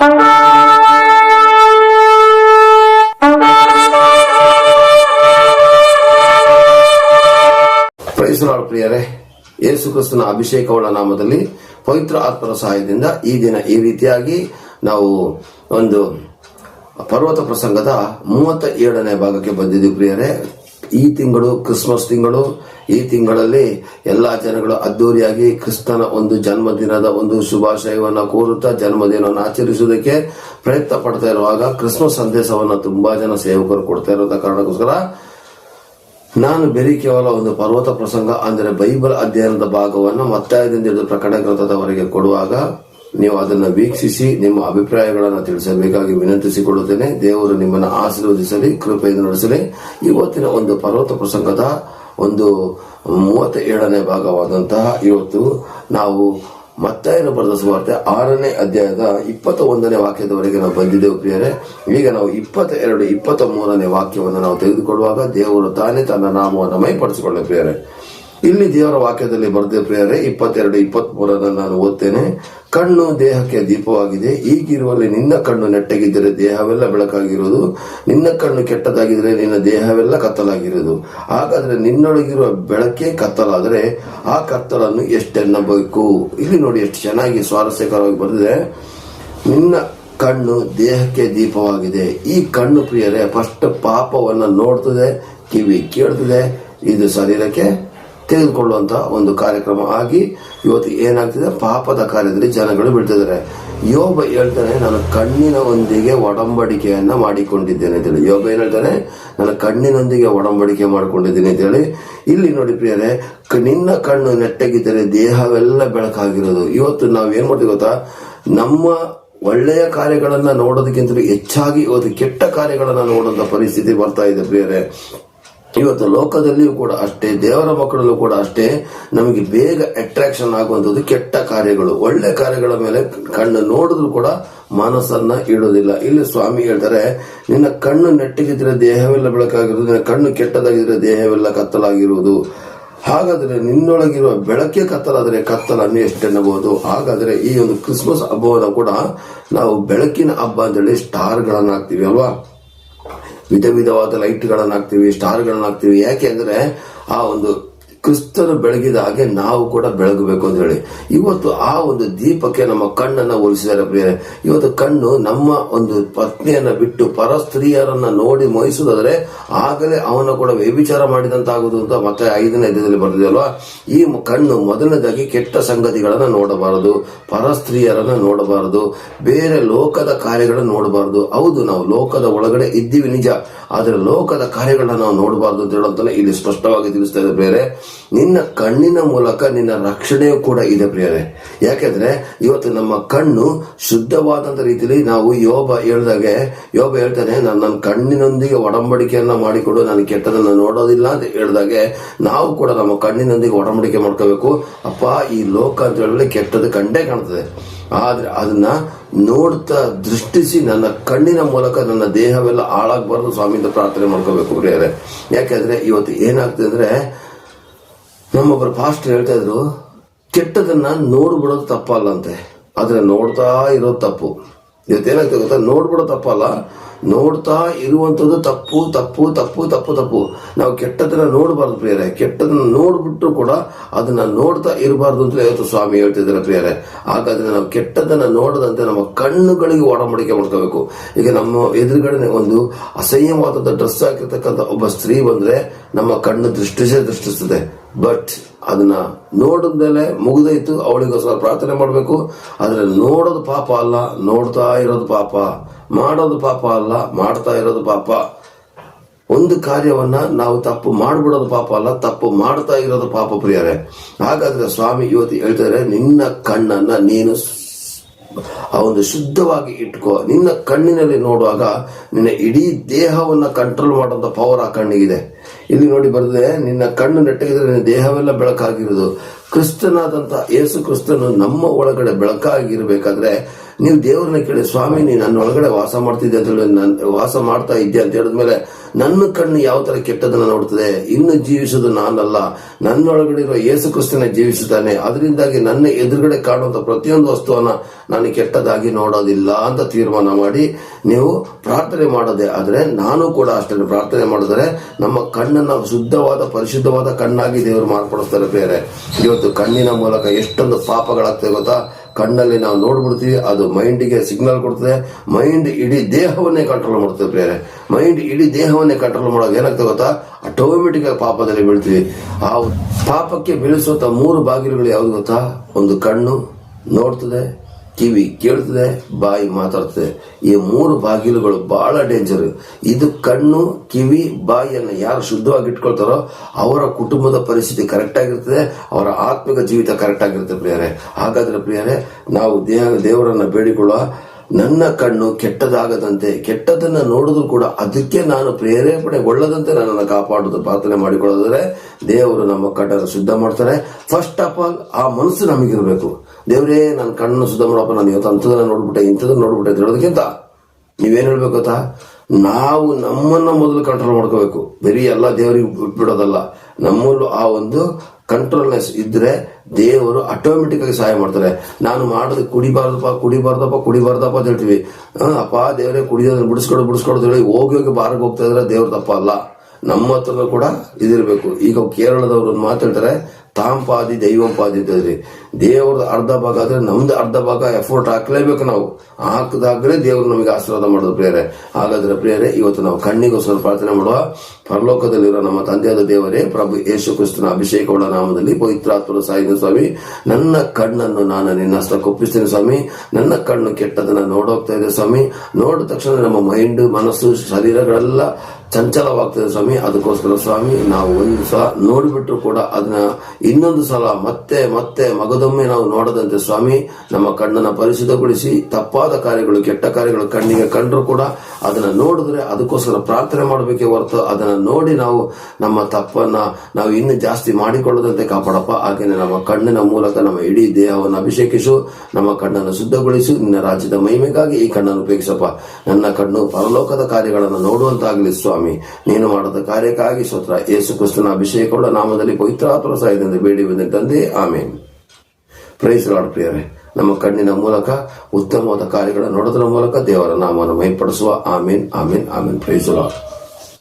ಪ್ರೈಸಲಾಳ ಪ್ರಿಯರೇ. ಯೇಸು ಕ್ರಿಸ್ತನ ಅಭಿಷೇಕವುಳ್ಳ ನಾಮದಲ್ಲಿ ಪವಿತ್ರ ಆತ್ಮರ ಸಹಾಯದಿಂದ ಈ ದಿನ ಈ ರೀತಿಯಾಗಿ ನಾವು ಒಂದು ಪರ್ವತ ಪ್ರಸಂಗದ ಮೂವತ್ತ ಏಳನೇ ಭಾಗಕ್ಕೆ ಬಂದಿದ್ದೀವಿ ಪ್ರಿಯರೇ. ಈ ತಿಂಗಳು, ಕ್ರಿಸ್ಮಸ್ ತಿಂಗಳು ಈ ತಿಂಗಳಲ್ಲಿ ಎಲ್ಲಾ ಜನಗಳು ಅದ್ದೂರಿಯಾಗಿ ಕ್ರಿಸ್ತನ ಒಂದು ಜನ್ಮದಿನದ ಒಂದು ಶುಭಾಶಯವನ್ನು ಕೋರುತ್ತಾ ಜನ್ಮದಿನವನ್ನು ಆಚರಿಸುವುದಕ್ಕೆ ಪ್ರಯತ್ನ ಪಡ್ತಾ ಇರುವಾಗ ಕ್ರಿಸ್ಮಸ್ ಸಂದೇಶವನ್ನು ತುಂಬಾ ಜನ ಸೇವಕರು ಕೊಡ್ತಾ ಇರೋದ ಕಾರಣಕ್ಕೋಸ್ಕರ ನಾನು ಬೇರೆ ಕೇವಲ ಒಂದು ಪರ್ವತ ಪ್ರಸಂಗ, ಅಂದರೆ ಬೈಬಲ್ ಅಧ್ಯಯನದ ಭಾಗವನ್ನು ಮತ್ತಾಯದಿಂದ ಹಿಡಿದು ಪ್ರಕಟ ಗ್ರಂಥದವರೆಗೆ ಕೊಡುವಾಗ ನೀವು ಅದನ್ನು ವೀಕ್ಷಿಸಿ ನಿಮ್ಮ ಅಭಿಪ್ರಾಯಗಳನ್ನು ತಿಳಿಸಬೇಕಾಗಿ ವಿನಂತಿಸಿಕೊಳ್ಳುತ್ತೇನೆ. ದೇವರು ನಿಮ್ಮನ್ನು ಆಶೀರ್ವದಿಸಲಿ, ಕೃಪೆಯಿಂದ ನಡೆಸಲಿ. ಇವತ್ತಿನ ಒಂದು ಪರ್ವತ ಪ್ರಸಂಗದ ಒಂದು ಮೂವತ್ತ ಏಳನೇ ಭಾಗವಾದಂತಹ ಇವತ್ತು ನಾವು ಮತ್ತಾಯನ ಬರೆದ ಸುವಾರ್ತೆ ಆರನೇ ಅಧ್ಯಾಯದ ಇಪ್ಪತ್ತ ಒಂದನೇ ವಾಕ್ಯದವರೆಗೆ ನಾವು ಬಂದಿದ್ದೆವು ಪ್ರಿಯರೇ. ಈಗ ನಾವು ಇಪ್ಪತ್ತ ಎರಡು ಇಪ್ಪತ್ತ ಮೂರನೇ ವಾಕ್ಯವನ್ನು ನಾವು ತೆಗೆದುಕೊಳ್ಳುವಾಗ ದೇವರು ತಾನೇ ತನ್ನ ನಾಮವನ್ನು ಮೈಪಡಿಸಿಕೊಳ್ಳೆ ಪ್ರಿಯರೇ. ಇಲ್ಲಿ ದೇವರ ವಾಕ್ಯದಲ್ಲಿ ಬರೆದ ಪ್ರಿಯರೇ ಇಪ್ಪತ್ತೆರಡು ಇಪ್ಪತ್ತ್ ಮೂರರಲ್ಲಿ ನಾನು ಓದ್ತೇನೆ. ಕಣ್ಣು ದೇಹಕ್ಕೆ ದೀಪವಾಗಿದೆ. ಈಗಿರುವಲ್ಲಿ ನಿನ್ನ ಕಣ್ಣು ನೆಟ್ಟಗಿದ್ದರೆ ದೇಹವೆಲ್ಲ ಬೆಳಕಾಗಿರುವುದು. ನಿನ್ನ ಕಣ್ಣು ಕೆಟ್ಟದಾಗಿದ್ರೆ ನಿನ್ನ ದೇಹವೆಲ್ಲ ಕತ್ತಲಾಗಿರುವುದು. ಹಾಗಾದ್ರೆ ನಿನ್ನೊಳಗಿರುವ ಬೆಳಕೆ ಕತ್ತಲಾದರೆ ಆ ಕತ್ತಲನ್ನು ಎಷ್ಟೆನ್ನಬೇಕು? ಇಲ್ಲಿ ನೋಡಿ ಎಷ್ಟು ಚೆನ್ನಾಗಿ ಸ್ವಾರಸ್ಯಕರವಾಗಿ ಬರೆದಿದೆ. ನಿನ್ನ ಕಣ್ಣು ದೇಹಕ್ಕೆ ದೀಪವಾಗಿದೆ. ಈ ಕಣ್ಣು ಪ್ರಿಯರೇ, ಫಸ್ಟ್ ಪಾಪವನ್ನ ನೋಡ್ತದೆ, ಕಿವಿ ಕೇಳ್ತದೆ, ಇದು ಶರೀರಕ್ಕೆ ತೆಗೆದುಕೊಳ್ಳುವಂತ ಒಂದು ಕಾರ್ಯಕ್ರಮ ಆಗಿ ಇವತ್ತು ಏನಾಗ್ತಿದೆ? ಪಾಪದ ಕಾರ್ಯದಲ್ಲಿ ಜನಗಳು ಬೀಳ್ತಿದ್ದಾರೆ. ಯೋಗ ಹೇಳ್ತಾನೆ ನಾನು ಕಣ್ಣಿನ ಒಂದಿಗೆ ಒಡಂಬಡಿಕೆಯನ್ನ ಮಾಡಿಕೊಂಡಿದ್ದೇನೆ ಅಂತೇಳಿ ಯೋಬ ಏನ್ ಹೇಳ್ತಾನೆ? ನನ್ನ ಕಣ್ಣಿನೊಂದಿಗೆ ಒಡಂಬಡಿಕೆ ಮಾಡಿಕೊಂಡಿದ್ದೀನಿ ಅಂತೇಳಿ ಇಲ್ಲಿ ನೋಡಿ ಪ್ರಿಯರೇ ನಿನ್ನ ಕಣ್ಣು ನೆಟ್ಟಗಿದ್ದರೆ ದೇಹವೆಲ್ಲ ಬೆಳಕಾಗಿರೋದು. ಇವತ್ತು ನಾವು ಏನ್ ಮಾಡ್ತೀವಿ ಗೊತ್ತಾ? ನಮ್ಮ ಒಳ್ಳೆಯ ಕಾರ್ಯಗಳನ್ನ ನೋಡೋದಕ್ಕಿಂತಲೂ ಹೆಚ್ಚಾಗಿ ಇವತ್ತು ಕೆಟ್ಟ ಕಾರ್ಯಗಳನ್ನ ನೋಡುವಂತ ಪರಿಸ್ಥಿತಿ ಬರ್ತಾ ಇದೆ ಪ್ರಿಯರೇ. ಇವತ್ತು ಲೋಕದಲ್ಲಿಯೂ ಕೂಡ ಅಷ್ಟೇ, ದೇವರ ಮಕ್ಕಳಲ್ಲೂ ಕೂಡ ಅಷ್ಟೇ, ನಮಗೆ ಬೇಗ ಅಟ್ರಾಕ್ಷನ್ ಆಗುವಂಥದ್ದು ಕೆಟ್ಟ ಕಾರ್ಯಗಳು. ಒಳ್ಳೆ ಕಾರ್ಯಗಳ ಮೇಲೆ ಕಣ್ಣು ನೋಡಿದ್ರು ಕೂಡ ಮನಸ್ಸನ್ನ ಇಡೋದಿಲ್ಲ. ಇಲ್ಲಿ ಸ್ವಾಮಿ ಹೇಳ್ತಾರೆ, ನಿನ್ನ ಕಣ್ಣು ನೆಟ್ಟಗಿದ್ರೆ ದೇಹವೆಲ್ಲ ಬೆಳಕಾಗಿರುವುದು, ನಿನ್ನ ಕಣ್ಣು ಕೆಟ್ಟದಾಗಿದ್ರೆ ದೇಹವೆಲ್ಲ ಕತ್ತಲಾಗಿರುವುದು. ಹಾಗಾದ್ರೆ ನಿನ್ನೊಳಗಿರುವ ಬೆಳಕೆ ಕತ್ತಲಾದರೆ ಕತ್ತಲನ್ನು ಎಷ್ಟೆನ್ನಬಹುದು? ಹಾಗಾದ್ರೆ ಈ ಒಂದು ಕ್ರಿಸ್ಮಸ್ ಹಬ್ಬವನ್ನು ಕೂಡ ನಾವು ಬೆಳಕಿನ ಹಬ್ಬ ಅಂತೇಳಿ ಸ್ಟಾರ್ಗಳನ್ನು ಹಾಕ್ತೀವಿ ಅಲ್ವಾ? ವಿಧ ವಿಧವಾದ ಲೈಟ್ಗಳನ್ನು ಹಾಕ್ತೀವಿ ಸ್ಟಾರ್ಗಳನ್ನ ಹಾಕ್ತಿವಿ ಯಾಕೆ ಅಂದ್ರೆ ಆ ಒಂದು ಕ್ರಿಸ್ತನು ಬೆಳಗಿದ ಹಾಗೆ ನಾವು ಕೂಡ ಬೆಳಗಬೇಕು ಅಂತ ಹೇಳಿ. ಇವತ್ತು ಆ ಒಂದು ದೀಪಕ್ಕೆ ನಮ್ಮ ಕಣ್ಣನ್ನ ಹೋಲಿಸಿದ್ದಾರೆ ಪ್ರಿಯರೇ. ಇವತ್ತು ಕಣ್ಣು ನಮ್ಮ ಒಂದು ಪತ್ನಿಯನ್ನ ಬಿಟ್ಟು ಪರ ಸ್ತ್ರೀಯರನ್ನ ನೋಡಿ ಮೋಹಿಸುವುದಾದ್ರೆ ಆಗಲೇ ಅವನ ಕೂಡ ವ್ಯಭಿಚಾರ ಮಾಡಿದಂತಾಗುವುದು ಅಂತ ಮತ್ತೆ ಐದನೇ ದಿನದಲ್ಲಿ ಬರ್ತಿದೆಯಲ್ವಾ ಈ ಕಣ್ಣು ಮೊದಲನೇದಾಗಿ ಕೆಟ್ಟ ಸಂಗತಿಗಳನ್ನ ನೋಡಬಾರದು ಪರ ಸ್ತ್ರೀಯರನ್ನ ನೋಡಬಾರದು, ಬೇರೆ ಲೋಕದ ಕಾರ್ಯಗಳನ್ನು ನೋಡಬಾರದು. ಹೌದು, ನಾವು ಲೋಕದ ಒಳಗಡೆ ಇದ್ದೀವಿ ನಿಜ. ಆದ್ರೆ ಲೋಕದ ಕಾರ್ಯಗಳನ್ನ ನಾವು ನೋಡಬಾರದು ಅಂತ ಹೇಳುವಂತ ಇಲ್ಲಿ ಸ್ಪಷ್ಟವಾಗಿ ತಿಳಿಸ್ತಾ ಇದೆ ಪ್ರಿಯರೇ. ನಿನ್ನ ಕಣ್ಣಿನ ಮೂಲಕ ನಿನ್ನ ರಕ್ಷಣೆಯೂ ಕೂಡ ಇದೆ ಪ್ರಿಯರೇ. ಯಾಕೆಂದ್ರೆ ಇವತ್ತು ನಮ್ಮ ಕಣ್ಣು ಶುದ್ಧವಾದಂತ ರೀತಿಯಲ್ಲಿ ನಾವು ಯೋಬ ಹೇಳಿದಾಗೆ, ಯೋಬ ಹೇಳ್ತಾನೆ, ನಾನು ನನ್ನ ಕಣ್ಣಿನೊಂದಿಗೆ ಒಡಂಬಡಿಕೆಯನ್ನ ಮಾಡಿಕೊಡು, ನಾನು ಕೆಟ್ಟದನ್ನು ನೋಡೋದಿಲ್ಲ ಅಂತ ಹೇಳ್ದಾಗೆ ನಾವು ಕೂಡ ನಮ್ಮ ಕಣ್ಣಿನೊಂದಿಗೆ ಒಡಂಬಡಿಕೆ ಮಾಡ್ಕೋಬೇಕು. ಅಪ್ಪ, ಈ ಲೋಕ ಅಂತ ಹೇಳಿದ್ರೆ ಕೆಟ್ಟದ್ದು ಕಂಡೇ ಕಾಣ್ತದೆ. ಆದ್ರೆ ಅದನ್ನ ನೋಡ್ತಾ ದೃಷ್ಟಿಸಿ ನನ್ನ ಕಣ್ಣಿನ ಮೂಲಕ ನನ್ನ ದೇಹವೆಲ್ಲ ಹಾಳಾಗಬಾರ್ದು ಸ್ವಾಮಿಯಿಂದ ಪ್ರಾರ್ಥನೆ ಮಾಡ್ಕೋಬೇಕು ಪ್ರಿಯರೇ. ಯಾಕೆಂದ್ರೆ ಇವತ್ತು ಏನಾಗ್ತದೆ ಅಂದ್ರೆ ನಮ್ಮೊಬ್ಬರು ಪಾಸ್ಟರ್ ಹೇಳ್ತಾ ಇದ್ರು, ಕೆಟ್ಟದನ್ನ ನೋಡ್ಬಿಡೋದು ತಪ್ಪಲ್ಲ ಅಂತೆ. ಆದ್ರೆ ನೋಡ್ತಾ ಇರೋದು ತಪ್ಪು. ಇವತ್ತೇನಾಗ್ತದೆ ಗೊತ್ತಾ? ನೋಡ್ಬಿಡೋ ತಪ್ಪಲ್ಲ. ನೋಡ್ತಾ ಇರುವಂತದ್ದು ತಪ್ಪು ತಪ್ಪು ತಪ್ಪು ತಪ್ಪು ತಪ್ಪು. ನಾವು ಕೆಟ್ಟದನ್ನ ನೋಡಬಾರ್ದು ಪ್ರಿಯರೇ. ಕೆಟ್ಟದನ್ನ ನೋಡ್ಬಿಟ್ಟು ಕೂಡ ಅದನ್ನ ನೋಡ್ತಾ ಇರಬಾರ್ದು ಅಂತ ಇವತ್ತು ಸ್ವಾಮಿ ಹೇಳ್ತಿದ್ದಾರೆ ಪ್ರಿಯರೇ. ಹಾಗಾದ್ರೆ ನಾವು ಕೆಟ್ಟದನ್ನ ನೋಡದಂತೆ ನಮ್ಮ ಕಣ್ಣುಗಳಿಗೆ ಒಡಂಬಡಿಕೆ ಮಾಡ್ಕೋಬೇಕು. ಈಗ ನಮ್ಮ ಎದುರುಗಡೆ ಒಂದು ಅಸಹ್ಯವಾದಂಥ ಡ್ರೆಸ್ ಹಾಕಿರ್ತಕ್ಕಂಥ ಒಬ್ಬ ಸ್ತ್ರೀ ಬಂದ್ರೆ ನಮ್ಮ ಕಣ್ಣು ದೃಷ್ಟಿಸೇ ದೃಷ್ಟಿಸ್ತದೆ. ಬಟ್ ಅದನ್ನ ನೋಡಿದ್ಮೇಲೆ ಮುಗಿದೈತು ಅವಳಿಗೋಸ್ಕರ ಪ್ರಾರ್ಥನೆ ಮಾಡಬೇಕು. ಆದ್ರೆ ನೋಡೋದು ಪಾಪ ಅಲ್ಲ. ನೋಡ್ತಾ ಇರೋದು ಪಾಪ. ಮಾಡೋದು ಪಾಪ ಅಲ್ಲ. ಮಾಡ್ತಾ ಇರೋದು ಪಾಪ. ಒಂದು ಕಾರ್ಯವನ್ನ ನಾವು ತಪ್ಪು ಮಾಡ್ಬಿಡೋದು ಪಾಪ ಅಲ್ಲ. ತಪ್ಪು ಮಾಡ್ತಾ ಇರೋದು ಪಾಪ ಪ್ರಿಯರೇ. ಹಾಗಾದ್ರೆ ಸ್ವಾಮಿ ಇವತ್ತು ಹೇಳ್ತಾರೆ, ನಿನ್ನ ಕಣ್ಣನ್ನ ನೀನು ಆ ಒಂದು ಶುದ್ಧವಾಗಿ ಇಟ್ಕೋ. ನಿನ್ನ ಕಣ್ಣಿನಲ್ಲಿ ನೋಡುವಾಗ ನಿನ್ನ ಇಡೀ ದೇಹವನ್ನ ಕಂಟ್ರೋಲ್ ಮಾಡುವಂತ ಪವರ್ ಆ ಕಣ್ಣಿಗಿದೆ. ಇಲ್ಲಿ ನೋಡಿ ಬರದೆ ನಿನ್ನ ಕಣ್ಣು ನೆಟ್ಟಗಿದ್ರೆ ನಿನ್ನ ದೇಹವೆಲ್ಲ ಬೆಳಕಾಗಿರುವುದು. ಕ್ರಿಸ್ತನಾದಂತಹ ಯೇಸು ಕ್ರಿಸ್ತನು ನಮ್ಮ ಒಳಗಡೆ ಬೆಳಕಾಗಿರ್ಬೇಕಾದ್ರೆ ನೀವು ದೇವ್ರನ್ನ ಕೇಳಿ, ಸ್ವಾಮಿ, ನೀ ನನ್ನ ಒಳಗಡೆ ವಾಸ ಮಾಡ್ತಿದ್ದೆ ಅಂತ ಹೇಳಿ ನಾನು, ವಾಸ ಮಾಡ್ತಾ ಇದ್ದೆ ಅಂತ ಹೇಳಿದ್ಮೇಲೆ ನನ್ನ ಕಣ್ಣು ಯಾವ ತರ ಕೆಟ್ಟದನ್ನ ನೋಡ್ತದೆ? ಇನ್ನು ಜೀವಿಸೋದು ನಾನಲ್ಲ. ನನ್ನೊಳಗಡೆ ಇರುವ ಯೇಸು ಕ್ರಿಸ್ತನ ಜೀವಿಸುತ್ತಾನೆ. ಅದರಿಂದಾಗಿ ನನ್ನ ಎದುರುಗಡೆ ಕಾಣುವಂತ ಪ್ರತಿಯೊಂದು ವಸ್ತುವನ್ನ ನಾನು ಕೆಟ್ಟದಾಗಿ ನೋಡೋದಿಲ್ಲ ಅಂತ ತೀರ್ಮಾನ ಮಾಡಿ ನೀವು ಪ್ರಾರ್ಥನೆ ಮಾಡೋದೆ ಆದ್ರೆ ನಾನು ಕೂಡ ಅಷ್ಟೇ ಪ್ರಾರ್ಥನೆ ಮಾಡಿದರೆ ನಮ್ಮ ಕಣ್ಣನ್ನ ಶುದ್ಧವಾದ, ಪರಿಶುದ್ಧವಾದ ಕಣ್ಣಾಗಿ ದೇವರು ಮಾರ್ಪಡಿಸ್ತಾರೆ ಬೇರೆ. ಇವತ್ತು ಕಣ್ಣಿನ ಮೂಲಕ ಎಷ್ಟೊಂದು ಪಾಪಗಳಾಗ್ತದೆ ಗೊತ್ತಾ? ಕಣ್ಣಲ್ಲಿ ನಾವು ನೋಡ್ಬಿಡ್ತೀವಿ, ಅದು ಮೈಂಡಿಗೆ ಸಿಗ್ನಲ್ ಕೊಡ್ತದೆ. ಮೈಂಡ್ ಇಡೀ ದೇಹವನ್ನೇ ಕಂಟ್ರೋಲ್ ಮಾಡ್ತದೆ ಬೇರೆ ಮೈಂಡ್ ಇಡೀ ದೇಹವನ್ನೇ ಕಂಟ್ರೋಲ್ ಮಾಡೋದು ಏನಾಗ್ತದೆ ಗೊತ್ತಾ? ಆಟೋಮೆಟಿಕ್ ಆಗಿ ಪಾಪದಲ್ಲಿ ಬೀಳ್ತೀವಿ. ಆ ಪಾಪಕ್ಕೆ ಬೀಳಿಸುವಂತ ಮೂರು ಬಾಗಿಲುಗಳು ಯಾವ್ದು ಗೊತ್ತಾ? ಒಂದು ಕಣ್ಣು ನೋಡ್ತದೆ. ಕಿವಿ ಕೇಳ್ತದೆ, ಬಾಯಿ ಮಾತಾಡ್ತದೆ. ಈ ಮೂರು ಬಾಗಿಲುಗಳು ಬಹಳ ಡೇಂಜರ್ ಇದು ಕಣ್ಣು, ಕಿವಿ, ಬಾಯಿಯನ್ನು ಯಾರು ಶುದ್ಧವಾಗಿ ಇಟ್ಕೊಳ್ತಾರೋ ಅವರ ಕುಟುಂಬದ ಪರಿಸ್ಥಿತಿ ಕರೆಕ್ಟ್ ಆಗಿರ್ತದೆ, ಅವರ ಆತ್ಮಿಕ ಜೀವಿತ ಕರೆಕ್ಟ್ ಆಗಿರುತ್ತೆ ಪ್ರಿಯರೇ. ಹಾಗಾದ್ರೆ ಪ್ರಿಯರೇ, ನಾವು ದೇಹ, ದೇವರನ್ನ ಬೇಡಿಕೊಳ್ಳುವ ನನ್ನ ಕಣ್ಣು ಕೆಟ್ಟದಾಗದಂತೆ, ಕೆಟ್ಟದನ್ನ ನೋಡಿದ್ರು ಕೂಡ ಅದಕ್ಕೆ ನಾನು ಪ್ರೇರೇಪಣೆಗೊಳ್ಳದಂತೆ ನನ್ನನ್ನು ಕಾಪಾಡೋದು ಪ್ರಾರ್ಥನೆ ಮಾಡಿಕೊಳ್ಳೋದ್ರೆ ದೇವರು ನಮ್ಮ ಕಣ್ಣನ್ನು ಶುದ್ಧ ಮಾಡ್ತಾರೆ. ಫಸ್ಟ್ ಆಫ್ ಆಲ್ ಆ ಮನಸ್ಸು ನಮಗಿರಬೇಕು. ದೇವರೇ, ನನ್ನ ಕಣ್ಣು ಶುದ್ಧ ಮಾಡಪ್ಪ, ನಾನು ಇವತ್ತು ಅಂಥದನ್ನ ನೋಡ್ಬಿಟ್ಟೆ ಇಂಥದನ್ನ ನೋಡ್ಬಿಟ್ಟೆ ಅಂತ ಹೇಳೋದಕ್ಕಿಂತ ನೀವೇನ್ ಹೇಳ್ಬೇಕು ಗೊತ್ತಾ? ನಾವು ನಮ್ಮನ್ನ ಮೊದಲು ಕಂಟ್ರೋಲ್ ಮಾಡ್ಕೋಬೇಕು. ಬರೀ ಎಲ್ಲ ದೇವರಿಗೆ ಬಿಟ್ಬಿಡೋದಲ್ಲ. ನಮ್ಮಲ್ಲೂ ಆ ಒಂದು ಕಂಟ್ರೋಲ್ನೆಸ್ ಇದ್ರೆ ದೇವರು ಆಟೋಮೆಟಿಕ್ ಆಗಿ ಸಹಾಯ ಮಾಡ್ತಾರೆ. ನಾನು ಮಾಡೋದು ಕುಡಿಬಾರ್ದಪ್ಪ ಕುಡಿಬಾರ್ದಪ್ಪ ಕುಡಿಬಾರ್ದಪ್ಪ ಅಂತ ಹೇಳ್ತೀವಿ. ಅಪ್ಪ, ದೇವರೇ ಕುಡಿಯೋದನ್ನ ಬಿಡಿಸ್ಕೊಡು ಬಿಡಿಸ್ಕೊಡು ಅಂತ ಹೇಳಿ ಹೋಗಿ ಹೋಗಿ ಬಾರಿಗೆ ಹೋಗ್ತಾ ಇದ್ರೆ ದೇವ್ರ ತಪ್ಪ ಅಲ್ಲ ನಮ್ಮ ಹತ್ರ ಕೂಡ ಇದಿರಬೇಕು. ಈಗ ಕೇರಳದವರು ಒಂದು ತಾಂಪಾದಿ, ದೈವಂಪಾದಿ ಪಾದಿ ಇದ್ದದ್ರಿ ಅರ್ಧ ಭಾಗ ಆದ್ರೆ ನಮ್ದು ಅರ್ಧ ಭಾಗ ಎಫೋರ್ಟ್ ಹಾಕ್ಲೇಬೇಕು ನಾವು. ಹಾಕಿದಾಗಲೇ ದೇವರು ನಮಗೆ ಆಶೀರ್ವಾದ ಮಾಡೋದು ಪ್ರಿಯರೇ. ಹಾಗಾದ್ರೆ ಪ್ರಿಯರೇ, ಇವತ್ತು ನಾವು ಕಣ್ಣಿಗೋಸ್ಕರ ಪ್ರಾರ್ಥನೆ ಮಾಡುವ ಪರಲೋಕದಲ್ಲಿರೋ ನಮ್ಮ ತಂದೆಯಾದ ದೇವರೇ, ಪ್ರಭು ಯೇಸು ಕ್ರಿಸ್ತನ ಅಭಿಷೇಕವುಳ್ಳ ನಾಮದಲ್ಲಿ ಪವಿತ್ರಾತ್ಮರ ಸಾಯಿದ ಸ್ವಾಮಿ, ನನ್ನ ಕಣ್ಣನ್ನು ನಾನು ನಿನ್ನ ಹಸ್ತಕ್ಕೆ ಒಪ್ಪಿಸ್ತೇನೆ ಸ್ವಾಮಿ, ನನ್ನ ಕಣ್ಣು ಕೆಟ್ಟದನ್ನ ನೋಡೋಗ್ತಾ ಇದೆ ಸ್ವಾಮಿ. ನೋಡಿದ ತಕ್ಷಣ ನಮ್ಮ ಮೈಂಡ್ ಮನಸ್ಸು, ಶರೀರಗಳೆಲ್ಲ ಚಂಚಲವಾಗ್ತದೆ ಸ್ವಾಮಿ, ಅದಕ್ಕೋಸ್ಕರ ಸ್ವಾಮಿ, ನಾವು ಒಂದು ಸಲ ನೋಡಿಬಿಟ್ಟು ಕೂಡ ಅದನ್ನ ಇನ್ನೊಂದು ಸಲ ಮತ್ತೆ ಮತ್ತೆ ಮಗದೊಮ್ಮೆ ನಾವು ನೋಡದಂತೆ ಸ್ವಾಮಿ, ನಮ್ಮ ಕಣ್ಣನ್ನ ಪರಿಶುದ್ಧಗೊಳಿಸಿ, ತಪ್ಪಾದ ಕಾರ್ಯಗಳು, ಕೆಟ್ಟ ಕಾರ್ಯಗಳು ಕಣ್ಣಿಗೆ ಕಂಡ್ರು ಕೂಡ ಅದನ್ನ ನೋಡಿದ್ರೆ ಅದಕ್ಕೋಸ್ಕರ ಪ್ರಾರ್ಥನೆ ಮಾಡಬೇಕೆ ಹೊರತು ಅದನ್ನ ನೋಡಿ ನಾವು ನಮ್ಮ ತಪ್ಪನ್ನ ನಾವು ಇನ್ನು ಜಾಸ್ತಿ ಮಾಡಿಕೊಳ್ಳದಂತೆ ಕಾಪಾಡಪ್ಪ. ಹಾಗೇನೆ ನಮ್ಮ ಕಣ್ಣಿನ ಮೂಲಕ ನಮ್ಮ ಇಡೀ ದೇಹವನ್ನು ಅಭಿಷೇಕಿಸು, ನಮ್ಮ ಕಣ್ಣನ್ನು ಶುದ್ಧಗೊಳಿಸು, ನಿನ್ನ ರಾಜ್ಯದ ಮಹಿಮೆಗಾಗಿ ಈ ಕಣ್ಣನ್ನು ಉಪಯೋಗಿಸಪ್ಪ. ನನ್ನ ಕಣ್ಣು ಪರಲೋಕದ ಕಾರ್ಯಗಳನ್ನು ನೋಡುವಂತಾಗಲಿ ಸ್ವಾಮಿ. ನೀನು ಮಾಡದ ಕಾರ್ಯಕ್ಕಾಗಿ ಸ್ವತ್ರ ಯೇಸು ಕ್ರಿಸ್ತನ ಅಭಿಷೇಕವುಳ್ಳ ನಾಮದಲ್ಲಿ ಪವಿತ್ರಾತ್ಮ ಸಹಾಯದಿಂದ ಬೇಡಿ ಬಂದ ತಂದೆ. ಆಮೇನ್. ಪ್ರೈಸ್ ಲಾಡ್ ಪ್ರಿಯರೇ. ನಮ್ಮ ಕಣ್ಣಿನ ಮೂಲಕ, ಉತ್ತಮವಾದ ಕಾರ್ಯಗಳನ್ನು ನೋಡೋದರ ಮೂಲಕ ದೇವರ ನಾಮವನ್ನು ಮೈಪಡಿಸುವ ಆಮೇನ್ ಆಮೇನ್ ಆಮೇನ್. Price lord